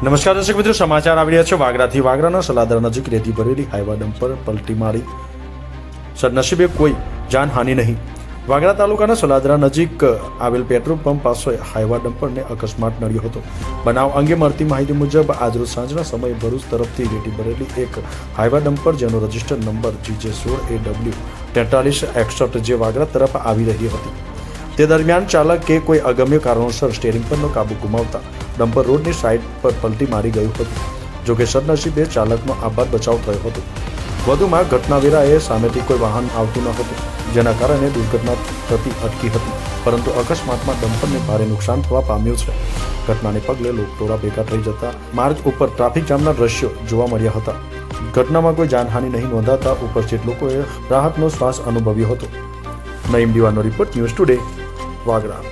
નમસ્કાર દર્શક મિત્રો, સમાચાર આવી રહ્યા છે. વાગરાથી વાગરાના સલાદર નજીક રેતી ભરેલી હાઈવા ડમ્પર પલટી મારી. સદનસીબે કોઈ જાનહાનિ નહીં. વાગરા તાલુકાના સલાદરા નજીક આવેલ પેટ્રોલ પંપ પાસે હાઈવા ડમ્પરને અકસ્માત નડ્યો હતો. બનાવ અંગે મળતી માહિતી મુજબ, આજરોજ સાંજના સમયે ભરૂચ તરફથી રેટી ભરેલી એક હાઈવા ડમ્પર જેનો register number G J A W તેતાલીસ એકસઠ જે વાગરા તરફ આવી રહી હતી. તે દરમિયાન ચાલકે કોઈ અગમ્ય કારણોસર સ્ટેરિંગ પરનો કાબુ ગુમાવતા ડમ્પર રોડની સાઇડ પર પલટી મારી ગયું હતું જોકે સદનસીબે ચાલકનો આભાર બચાવ થયો હતો. વધુમાં ઘટના વેળાએ સામેથી કોઈ વાહન આવતું ન હતું, જેના કારણે દુર્ઘટના થતી અટકી હતી, પરંતુ અકસ્માતમાં ડમ્પરને ભારે નુકસાન થવા પામ્યું છે. ઘટનાને પગલે લોકટોળા ભેગા થઈ જતા માર્ગ ઉપર ટ્રાફિક જામના દ્રશ્યો જોવા મળ્યા હતા. ઘટનામાં કોઈ જાનહાનિ નહીં નોંધાતા ઉપસ્થિત લોકોએ રાહતનો શ્વાસ અનુભવ્યો હતો. નઈમ દીવાનો રિપોર્ટ ન્યૂઝ ટુડે, વાગરા.